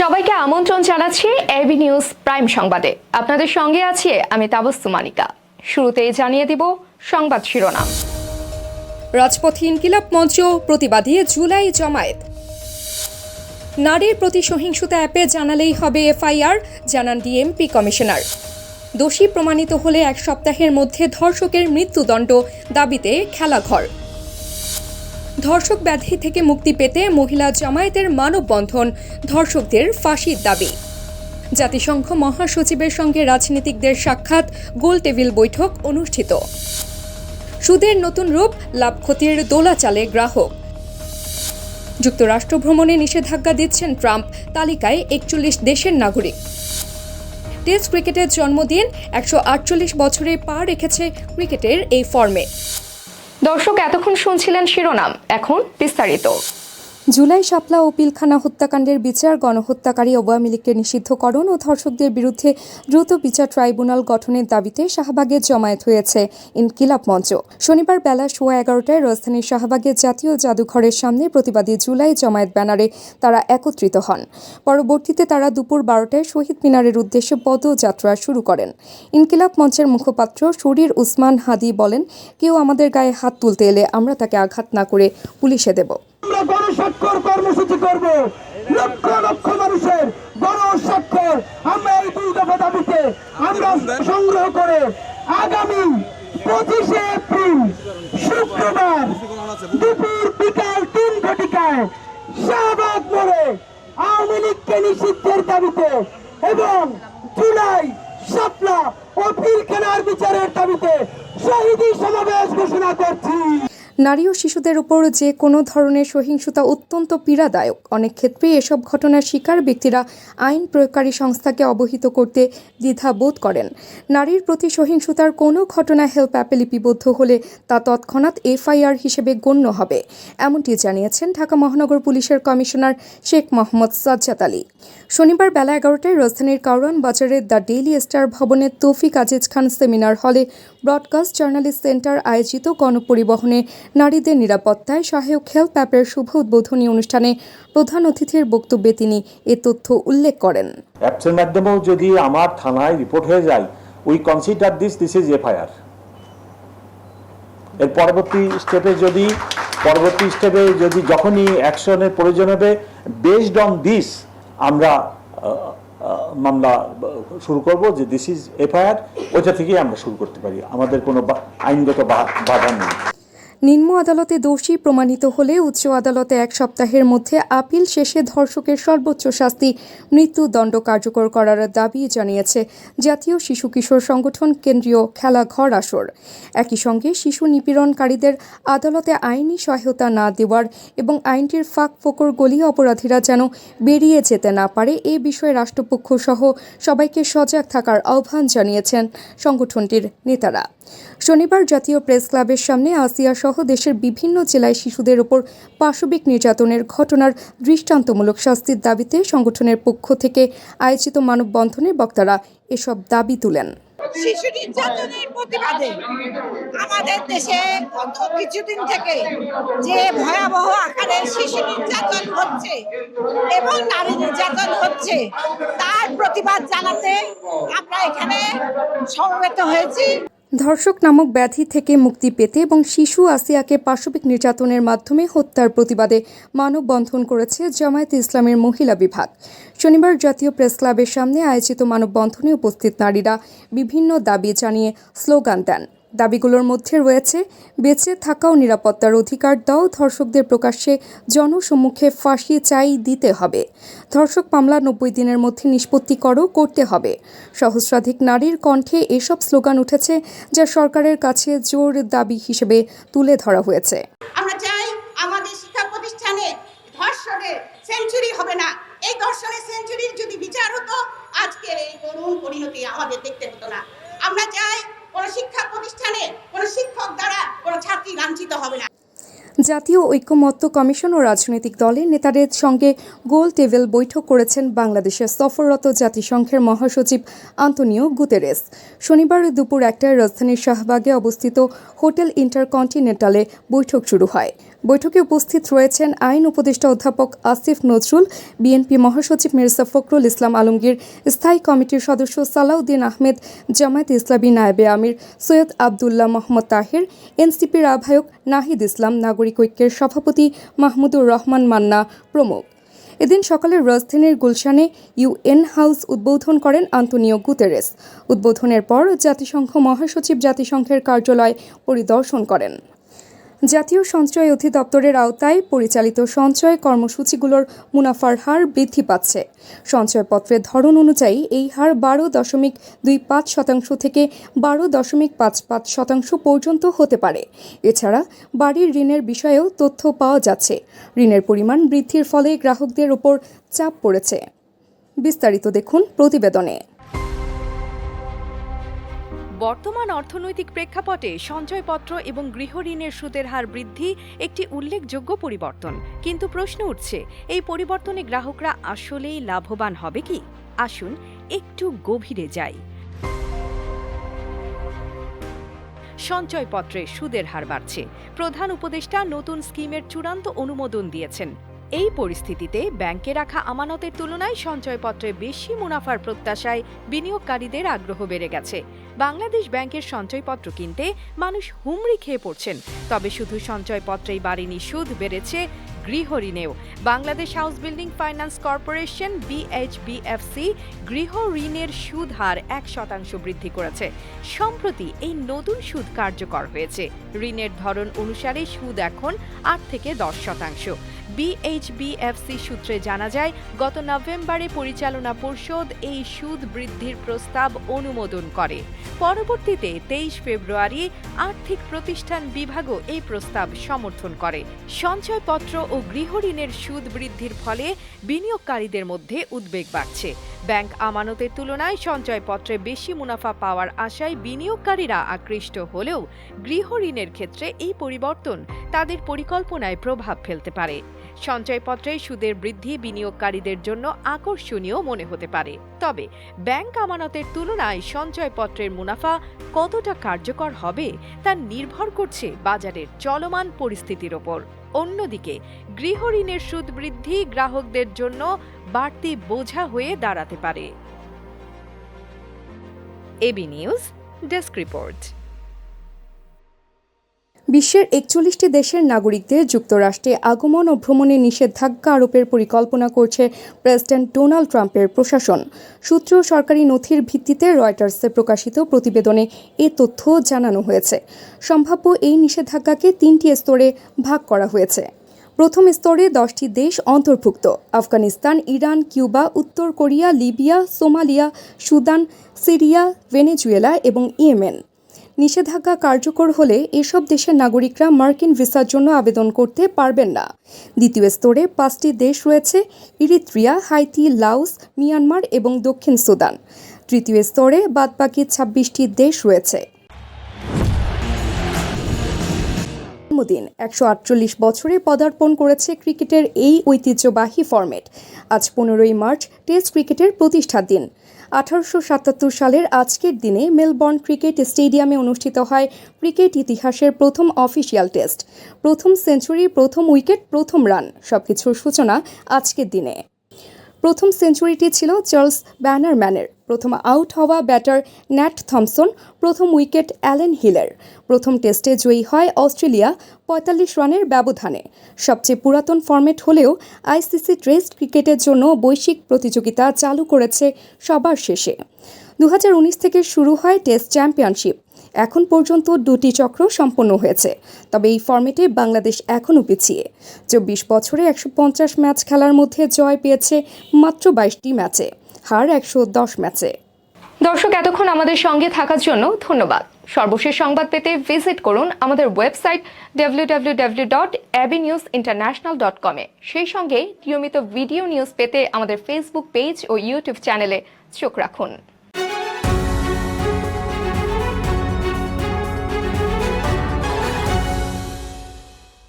সবাইকে আমন্ত্রণ জানাচ্ছি এবি নিউজ প্রাইম সংবাদে। আপনাদের সঙ্গে আছি আমি তাবস্তু মানিকা। শুরুতেই জানিয়ে দিব সংবাদ শিরোনাম। রাজপথে ইনকিলাব মঞ্চ প্রতিবাদী জুলাই জমায়েত। নারীর প্রতি সহিংসতা অ্যাপে জানালেই হবে এফআইআর, জানান ডিএমপি কমিশনার। দোষী প্রমাণিত হলে এক সপ্তাহের মধ্যে ধর্ষকের মৃত্যুদণ্ড, দাবিতে খেলাঘর। ধর্ষক ব্যাধি থেকে মুক্তি পেতে মহিলা জামায়াতের মানববন্ধন, ধর্ষকদের ফাঁসির দাবি। জাতিসংঘ মহাসচিবের সঙ্গে রাজনীতিকদের সাক্ষাৎ, গোল টেবিল বৈঠক অনুষ্ঠিত। সুদের নতুন রূপ, লাভ ক্ষতির দোলাচালে গ্রাহক। যুক্তরাষ্ট্র ভ্রমণে নিষেধাজ্ঞা দিচ্ছেন ট্রাম্প, তালিকায় একচল্লিশ দেশের নাগরিক। টেস্ট ক্রিকেটের জন্মদিন, একশো আটচল্লিশ বছরে পা রেখেছে ক্রিকেটের এই ফর্মে। দর্শক এতক্ষণ শুনছিলেন শিরোনাম এখন বিস্তারিত। জুলাই শাপলা ও পিলখানা হত্যাকাণ্ডের বিচার, গণহত্যাকারী আওয়ামী লীগকে নিষিদ্ধকরণ ও ধর্ষকদের বিরুদ্ধে দ্রুত বিচার ট্রাইব্যুনাল গঠনের দাবিতে শাহবাগে জমায়েত হয়েছে ইনকিলাব মঞ্চ। শনিবার বেলা সোয়া এগারোটায় রাজধানীর শাহবাগের জাতীয় জাদুঘরের সামনে প্রতিবাদী জুলাই জমায়েত ব্যানারে তারা একত্রিত হন। পরবর্তীতে তারা দুপুর বারোটায় শহীদ মিনারের উদ্দেশ্যে পদযাত্রা শুরু করেন। ইনকিলাব মঞ্চের মুখপাত্র শরীর উসমান হাদি বলেন, কেউ আমাদের গায়ে হাত তুলতে এলে আমরা তাকে আঘাত না করে পুলিশে দেব। আমরা গণস্বাক্ষর কর্মসূচি করব। লক্ষ লক্ষ মানুষের গণস্বাক্ষর আমরা এই দুই দফা দাবিতে আমরা সংগ্রহ করে আগামী পঁচিশে এপ্রিল শুক্রবার দুপুর বিকাল তিন ঘটিকায় শাহবাগ মোড়ে আওয়ামী লীগকে নিষিদ্ধের দাবিতে এবং জুলাই শাপলা ও পিলখানার বিচারের দাবিতে শহীদী সমাবেশ ঘোষণা করছি। নারী ও শিশুদের উপর যে কোনো ধরনের সহিংসতা অত্যন্ত পীড়াদায়ক। অনেক ক্ষেত্রে এসব ঘটনার শিকার ব্যক্তিরা আইন প্রয়োগকারী সংস্থাকে অবহিত করতে দ্বিধা বোধ করেন। নারীর প্রতি সহিংসতার কোনো ঘটনা হেল্প অ্যাপে লিপিবদ্ধ হলে তা তৎক্ষণাৎ এফআইআর হিসেবে গণ্য হবে। এমনটি জানিয়েছেন ঢাকা মহানগর পুলিশের কমিশনার শেখ মোহাম্মদ সাজ্জাদ আলী। শনিবার বেলা এগারোটায় রাজধানীর কাউরান বাজারের দ্য ডেইলি স্টার ভবনের তৌফিক আজিজ খান সেমিনার হলে ব্রডকাস্ট জার্নালিস্ট সেন্টার আয়োজিত গণপরিবহনে নারীদের নিরাপত্তায় সহায়ক হেল্প অ্যাপের শুভ উদ্বোধনী অনুষ্ঠানে প্রধান অতিথির বক্তব্যে তিনি এ তথ্য উল্লেখ করেন। অ্যাপসের মাধ্যমেও যদি আমার থানায় রিপোর্ট হয়ে যায় we consider this this is FIR এর পরবর্তী স্টেপে যদি, পরবর্তী স্টেপে যদি যখনই অ্যাকশনের প্রয়োজন হবে বেসড অন দিস আমরা মামলা শুরু করব যে দিস ইজ এফআইআর ওইটা থেকেই আমরা শুরু করতে পারি। আমাদের কোনো আইনগত বাধা নেই। নিম্ন আদালতে দোষী প্রমাণিত হলে উচ্চ আদালতে এক সপ্তাহের মধ্যে আপিল শেষে ধর্ষকের সর্বোচ্চ শাস্তি মৃত্যুদণ্ড কার্যকর করার দাবি জানিয়েছে জাতীয় শিশু কিশোর সংগঠন কেন্দ্রীয় খেলাঘর আসর। একই সঙ্গে শিশু নিপীড়নকারীদের আদালতে আইনি সহায়তা না দেওয়ার এবং আইনটির ফাঁক ফোকর গলিয়ে অপরাধীরা যেন বেরিয়ে যেতে না পারে এ বিষয়ে রাষ্ট্রপক্ষ সহ সবাইকে সজাগ থাকার আহ্বান জানিয়েছেন সংগঠনটির নেতারা। শনিবার জাতীয় প্রেস ক্লাবের সামনে আসিয়া দেশের বিভিন্ন জেলায় শিশুদের ওপর পাশবিক নির্যাতনের ঘটনার দৃষ্টান্তমূলক শাস্তির দাবিতে সংগঠনের পক্ষ থেকে আয়োজিত মানববন্ধনে বক্তারা এসব দাবি তুলেন। শিশু নির্যাতনের প্রতিবাদে আমাদের দেশে গত কিছুদিন থেকে যে ভয়াবহ আকারে শিশু নির্যাতন হচ্ছে এবং নারী নির্যাতন হচ্ছে, তার প্রতিবাদ জানাতে আমরা এখানে সমবেত হয়েছি। ধর্ষক নামক ব্যাধি থেকে মুক্তি পেতে এবং শিশু আসিয়াকে পাশবিক নির্যাতনের মাধ্যমে হত্যার প্রতিবাদে মানববন্ধন করেছে জামায়াত ইসলামের মহিলা বিভাগ। শনিবার জাতীয় প্রেস ক্লাবের সামনে আয়োজিত মানববন্ধনে উপস্থিত নারীরা বিভিন্ন দাবি জানিয়ে স্লোগান দেন। দাবিগুলোর মধ্যে রয়েছে, বেঁচে থাকাও নিরাপত্তার অধিকার দাও, ধর্ষকদের প্রকাশ্যে জনসম্মুখে ফাঁসি চাই দিতে হবে। ধর্ষক মামলা নব্বই দিনের মধ্যে নিষ্পত্তি করো, করতে হবে। সহস্রাধিক নারীর কণ্ঠে এসব স্লোগান উঠেছে, যা সরকারের কাছে জোর দাবি হিসেবে তুলে ধরা হয়েছে। আমরা চাই আমাদের শিক্ষা প্রতিষ্ঠানে ধর্ষণের সেঞ্চুরি হবে না। এই ধর্ষণের সেঞ্চুরির যদি বিচার হতো, আজকের এই পরিণতি আমাদের দেখতে হতো না। আমরা চাই কোনো শিক্ষা প্রতিষ্ঠানে কোনো শিক্ষক দ্বারা কোনো ছাত্রী লাঞ্ছিত হবে না। জাতীয় ঐক্যমত্য কমিশন ও রাজনৈতিক দলের নেতাদের সঙ্গে গোল টেবিল বৈঠক করেছেন বাংলাদেশের সফররত জাতিসংঘের মহাসচিব আন্তনিও গুতেরেস। শনিবার দুপুর একটায় রাজধানীর শাহবাগে অবস্থিত হোটেল ইন্টারকন্টিনেন্টালে বৈঠক শুরু হয়। বৈঠকে উপস্থিত রয়েছেন আইন উপদেষ্টা অধ্যাপক আসিফ নজরুল, বিএনপি মহাসচিব মির্জা ফখরুল ইসলাম আলমগীর, স্থায়ী কমিটির সদস্য সালাউদ্দিন আহমেদ, জামায়াত ইসলামী নায়েবে আমির, সৈয়দ আবদুল্লাহ মোহাম্মদ তাহের, এনসিপির আহ্বায়ক নাহিদ ইসলাম, নাগরিক ঐক্যের সভাপতি মাহমুদুর রহমান মান্না প্রমুখ। এদিন সকালে রাজধানীর গুলশানে ইউএন হাউস উদ্বোধন করেন আন্তনিও গুতেরেস। উদ্বোধনের পর জাতিসংঘ মহাসচিব জাতিসংঘের কার্যালয় পরিদর্শন করেন। জাতীয় সঞ্চয় অধিদপ্তরের আওতায় পরিচালিত সঞ্চয় কর্মসূচিগুলোর মুনাফার হার বৃদ্ধি পাচ্ছে। সঞ্চয়পত্রের ধরন অনুযায়ী এই হার বারো দশমিক দুই পাঁচ শতাংশ থেকে বারো দশমিক পাঁচ পাঁচ শতাংশ পর্যন্ত হতে পারে। এছাড়া বাড়ির ঋণের বিষয়েও তথ্য পাওয়া যাচ্ছে। ঋণের পরিমাণ বৃদ্ধির ফলে গ্রাহকদের ওপর চাপ পড়েছে। বিস্তারিত দেখুন প্রতিবেদনে। বর্তমান অর্থনৈতিক প্রেক্ষাপটে সঞ্চয়পত্র এবং গৃহঋণের সুদের হার বৃদ্ধি একটি উল্লেখযোগ্য পরিবর্তন। কিন্তু প্রশ্ন উঠছে, এই পরিবর্তনে গ্রাহকরা আসলেই লাভবান হবে কি? আসুন একটু গভীরে যাই। সঞ্চয়পত্রে সুদের হার বাড়ছে। প্রধান উপদেষ্টা নতুন স্কিমের চূড়ান্ত অনুমোদন দিয়েছেন। এই পরিস্থিতিতে ব্যাংকে রাখা আমানতের তুলনায় সঞ্চয়পত্রে বেশি মুনাফার প্রত্যাশায় বিনিয়োগকারীদের আগ্রহ বেড়ে গেছে। বাংলাদেশ ব্যাংকের সঞ্চয়পত্র কিনতে মানুষ হুমড়ি খেয়ে পড়ছেন। তবে শুধু সঞ্চয়পত্রেই বাড়েনি, সুদ বেড়েছে গৃহ ঋণেও Bangladesh house building finance corporation BHBFC গৃহ ঋণের সুদ হার এক শতাংশ বৃদ্ধি করেছে। সম্প্রতি এই নতুন সুদ কার্যকর হয়েছে। ঋণের ধরন অনুসারে সুদ এখন আট থেকে দশ শতাংশ। বিএইচবিএফসি সূত্রে জানা যায়, গত নভেম্বরে পরিচালনা পর্ষদ এই সুদ বৃদ্ধির প্রস্তাব অনুমোদন করে। পরবর্তীতে তেইশ ফেব্রুয়ারি আর্থিক প্রতিষ্ঠান বিভাগও এই প্রস্তাব সমর্থন করে। সঞ্চয়পত্র ও গৃহঋণের সুদ বৃদ্ধির ফলে বিনিয়োগকারীদের মধ্যে উদ্বেগ বাড়ছে। ব্যাংক আমানতের তুলনায় সঞ্চয়পত্রে বেশি মুনাফা পাওয়ার আশায় বিনিয়োগকারীরা আকৃষ্ট হলেও গৃহঋণের ক্ষেত্রে এই পরিবর্তন তাদের পরিকল্পনায় প্রভাব ফেলতে পারে। সঞ্চয়পত্রে সুদের বৃদ্ধি বিনিয়োগকারীদের জন্য আকর্ষণীয় মনে হতে পারে। তবে ব্যাংক আমানতের তুলনায় সঞ্চয়পত্রের মুনাফা কতটা কার্যকর হবে তা নির্ভর করছে বাজারের চলমান পরিস্থিতির ওপর। অন্যদিকে গৃহঋণের সুদ বৃদ্ধি গ্রাহকদের জন্য বাড়তি বোঝা হয়ে দাঁড়াতে পারে। AB news, desk report. বিশ্বের একচল্লিশটি দেশের নাগরিকদের যুক্তরাষ্ট্রে আগমন ও ভ্রমণে নিষেধাজ্ঞা আরোপের পরিকল্পনা করছে প্রেসিডেন্ট ডোনাল্ড ট্রাম্পের প্রশাসন। সূত্র সরকারি নথির ভিত্তিতে রয়টার্সে প্রকাশিত প্রতিবেদনে এ তথ্য জানানো হয়েছে। সম্ভাব্য এই নিষেধাজ্ঞাকে তিনটি স্তরে ভাগ করা হয়েছে। প্রথম স্তরে দশটি দেশ অন্তর্ভুক্ত, আফগানিস্তান, ইরান, কিউবা, উত্তর Korea, Libya, Somalia, Sudan, Syria, Venezuela এবং ইয়েমেন। নিষেধাজ্ঞা কার্যকর হলে এসব দেশের নাগরিকরা মার্কিন ভিসার জন্য আবেদন করতে পারবেন না। দ্বিতীয় স্তরে পাঁচটি দেশ রয়েছে, ইরিত্রিয়া, হাইতি লাউস মিয়ানমার এবং দক্ষিণ সুদান। তৃতীয় স্তরে বাদবাকি ছাব্বিশটি দেশ রয়েছে। দিন একশো আটচল্লিশ বছরে পদার্পণ করেছে ক্রিকেটের এই ঐতিহ্যবাহী ফরম্যাট। আজ পনেরোই মার্চ টেস্ট ক্রিকেটের প্রতিষ্ঠার দিন। আঠারোশো সাতাত্তর সালের আজকের দিনে মেলবর্ন ক্রিকেট স্টেডিয়ামে অনুষ্ঠিত হয় ক্রিকেট ইতিহাসের প্রথম অফিসিয়াল টেস্ট। প্রথম সেঞ্চুরি, প্রথম উইকেট, প্রথম রান, সবকিছুর সূচনা আজকের দিনে। প্রথম সেঞ্চুরিটি ছিল চার্লস ব্যানারম্যানের। প্রথম আউট হওয়া ব্যাটার ন্যাট থমসন, প্রথম উইকেট অ্যালেন হিলের। প্রথম টেস্টে জয়ী হয় অস্ট্রেলিয়া পঁয়তাল্লিশ রানের ব্যবধানে। সবচেয়ে পুরাতন ফরম্যাট হলেও আইসিসি টেস্ট ক্রিকেটের জন্য বৈশ্বিক প্রতিযোগিতা চালু করেছে সবার শেষে। দু হাজার উনিশ থেকে শুরু হয় টেস্ট চ্যাম্পিয়নশিপ। এখন পর্যন্ত দুটি চক্র সম্পন্ন হয়েছে, তবে এই ফর্মেটে বাংলাদেশ এখনও পিছিয়ে। চব্বিশ বছরে একশো পঞ্চাশ ম্যাচ খেলার মধ্যে জয় পেয়েছে মাত্র বাইশটি ম্যাচে, হার একশো দশ ম্যাচে। দর্শক, এতক্ষণ আমাদের সঙ্গে থাকার জন্য ধন্যবাদ। সর্বশেষ সংবাদ পেতে ভিজিট করুন আমাদের website W dot news international dot কমে সেই সঙ্গে নিয়মিত ভিডিও নিউজ পেতে আমাদের ফেসবুক পেজ ও ইউটিউব চ্যানেলে চোখ রাখুন।